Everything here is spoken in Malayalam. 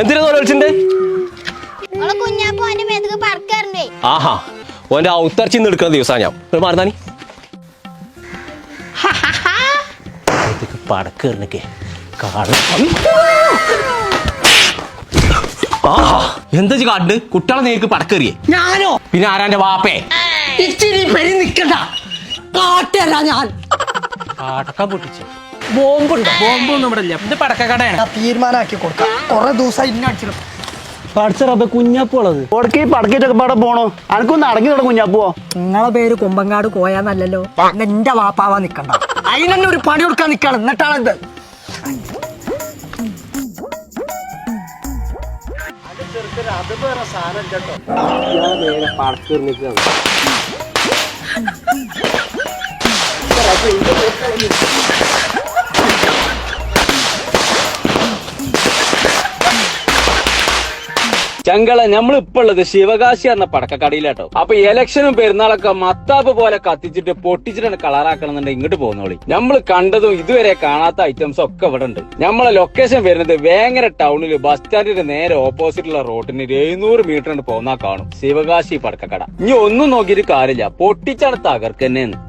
എന്തിനാ പറക്കറിഞ്ഞേ ആഹാ ഓന്റെ ഔത്തർച്ചി എടുക്കുന്ന ദിവസാ ഞാൻ. ഒരു മാറുന്നാനി പടക്കേറിനൊക്കെ കാണും. ആഹാ എന്താ കാണ്ട് കുട്ടികളെ നേരിക്ക് പടക്കേറിയേ? ഞാനോ? പിന്നെ ആരാന്റെ വാപ്പേ? ഇച്ചിരി പെരി നിക്കണ്ട. കാട്ടല്ല ഞാൻ. പടക്കം പൊട്ടിച്ചു. ബോംബുണ്ടോ. ബോംബൊന്നും ഇവിടെ ഇല്ല ഇത് പടക്കക്കടയാണ്. ഞാൻ തീരുമാനാക്കി കൊടുക്കാം. കൊറേ ദിവസം ഇന്ന അടിച്ചിടും പഠിച്ചറപ്പ കുഞ്ഞപ്പുള്ളത് ഓടക്ക് പടക്കിട്ടൊക്കെ പാടെ പോണോ? അനക്കൊന്ന് അടങ്ങി തുടങ്ങും കുഞ്ഞാപ്പുവോ. നിങ്ങളെ പേര് കുമ്പങ്ങാട് കോയാന്നല്ലല്ലോ. എന്റെ വാപ്പാവാ നിക്കണ്ട. അതിനെന്നെ ഒരു പണി കൊടുക്കാൻ നിക്കണം. എന്നിട്ടാണിത് ചങ്കള നമ്മൾ ഇപ്പൊ ഉള്ളത് ശിവകാശി എന്ന പടക്കക്കടയിലാട്ടോ. അപ്പൊ ഇലക്ഷനും പെരുന്നാളൊക്കെ മത്താപ്പ് പോലെ കത്തിച്ചിട്ട് പൊട്ടിച്ചിട്ടാണ് കളറാക്കണമെന്നുണ്ടെങ്കിൽ ഇങ്ങോട്ട് പോകുന്നോളി. നമ്മൾ കണ്ടതും ഇതുവരെ കാണാത്ത ഐറ്റംസ് ഒക്കെ ഇവിടെ ഉണ്ട്. നമ്മളെ ലൊക്കേഷൻ വരുന്നത് വേങ്ങര ടൗണിൽ ബസ് സ്റ്റാൻഡിന്റെ നേരെ ഓപ്പോസിറ്റുള്ള റോഡിന് എഴുന്നൂറ് മീറ്റർ പോകുന്ന കാണും. ശിവകാശി പടക്കക്കട. ഇനി ഒന്നും നോക്കിയിട്ട് കാര്യമില്ല. പൊട്ടിച്ചാണ് തകർക്കന്നെന്ന്.